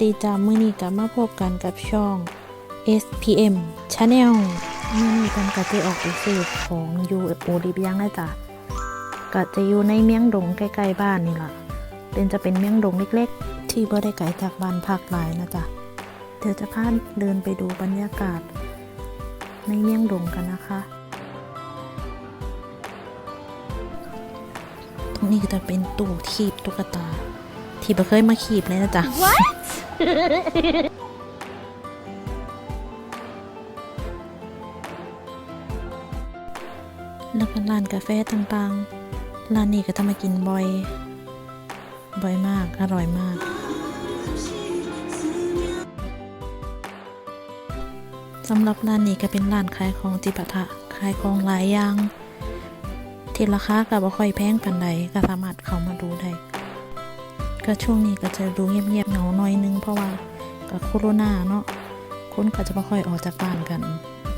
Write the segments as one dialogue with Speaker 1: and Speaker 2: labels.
Speaker 1: ดีจ้ามือนี้ก็มาพบกันกับช่อง SPM Channel มือนี้กันก็จะออกไปซื้อของยู่โอริบยังนะจ๊ะก็จะอยู่ในเมียงดงใกล้ๆบ้านนี่ล่ะเป็นจะเป็นเมียงดงเล็กๆ ที่บ่ได้ไกลจากบ้านพักหลายนะจ๊ะเดี๋ยวจะพาเดินไปดูบรรยากาศ ในเมียงดงกันนะคะ ตรงนี้ก็จะเป็นตู้คีบตุ๊กตา ที่บ่เคยมาคีบเลยนะจ๊ะ แล้วก็ร้านกาแฟต่างๆ ร้านนี้ก็จะมากินบ่อย บ่อยมาก อร่อยมาก สำหรับร้านนี้ก็เป็นร้านขายของจิปาถะขายของหลายอย่าง ที่ราคาก็บ่ค่อยแพงปานใดก็สามารถเข้ามาดูได้ก็ช่วงนี้ก็จะดูเงียบๆเหงาหน่อยนึงเพราะว่ากับโคโรนาเนาะคนก็จะไม่ค่อยออกจากบ้านกัน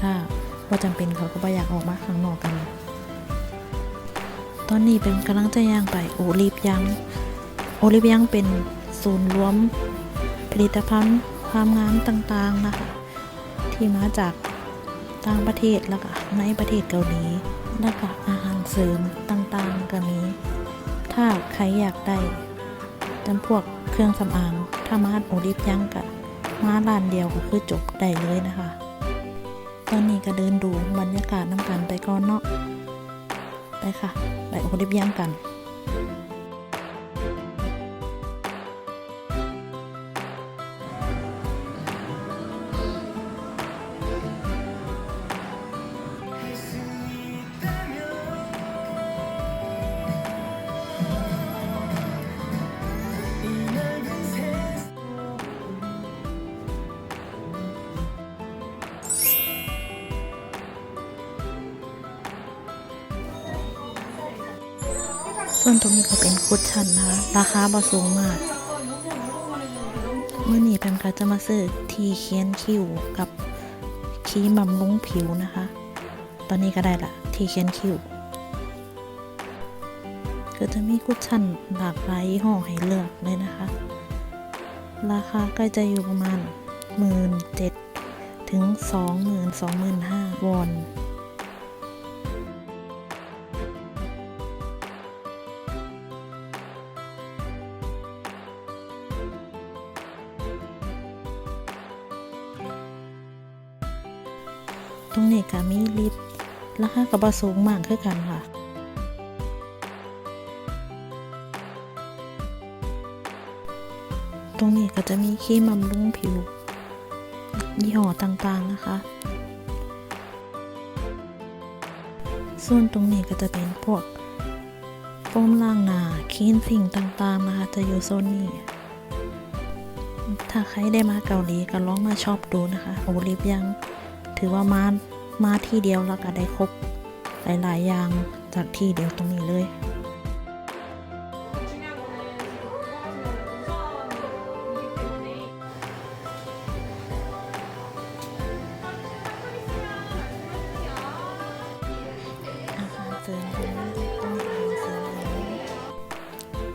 Speaker 1: ถ้าว่าจำเป็นเขาก็ไม่อยากออกมาข้างนอกกัน ตอนนี้เป็นกำลังจะย่างไปโอลิฟยังโอลิฟยังเป็นศูนย์รวมผลิตภัณฑ์ความงามต่างๆนะคะที่มาจากต่างประเทศแล้วก็ในประเทศเกาหลีแล้วก็อาหาร เสริมต่างๆก็มี ถ้าใครอยากได้จำพวกเครื่องสำอางถ้ามาโอลิฟยังกะมาร้านเดียวก็คือจบได้เลยนะคะ ตอนนี้ก็เดินดูบรรยากาศน้ำกันไปก่อนเนาะไปค่ะ ไปโอลิฟยังกัน ส่วนตรงนี้ก็เป็นคุชชั่นนะคะราคาบ่สูงมากเมื่อนี้แปมก็จะมาซื้อทีเคียนคิ้วกับครีมบำรุงผิวนะคะ ตอนนี้ก็ได้ละทีเคียนคิ้วก็จะมีคุชชั่นหลากหลายยี่ห้อให้เลือกเลยนะคะ ราคาก็จะอยู่ประมาณหมื่นเจ็ดถึงสองหมื่นสองหมื่นห้าวอน ตรงนี้ก็มีลิฟต์ราคาก็บ่สูงมากคือกันค่ะตรงนี้ก็จะมีครีมบำรุงผิว ยี่ห้อต่างๆนะคะ ส่วนตรงนี้ก็จะเป็นพวกโฟมล้างหน้าคลีนสิ่งต่างๆนะคะ จะอยู่โซนนี้ ถ้าใครได้มาเกาหลีก็ลองมาชอบดูนะคะ โอลิฟยัง ถือว่ามามาที่เดียวแล้วก็ได้ครบหลาย ๆ อย่างจากที่เดียวตรงนี้เลยอาหารเสริมตรงนี้ต้องมีอาหารเสริมตรงนี้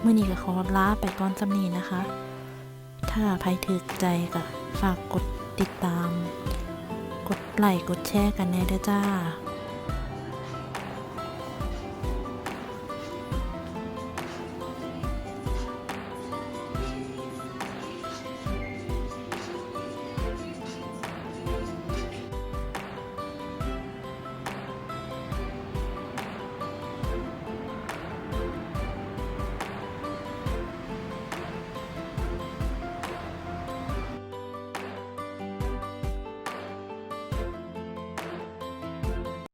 Speaker 1: เมื่อนี้ก็ขอลาไปก่อนสำนีนะคะ ถ้าใครถึกใจก็ฝากกดติดตาม กดไลค์กดแชร์กันแน่เด้อจ้า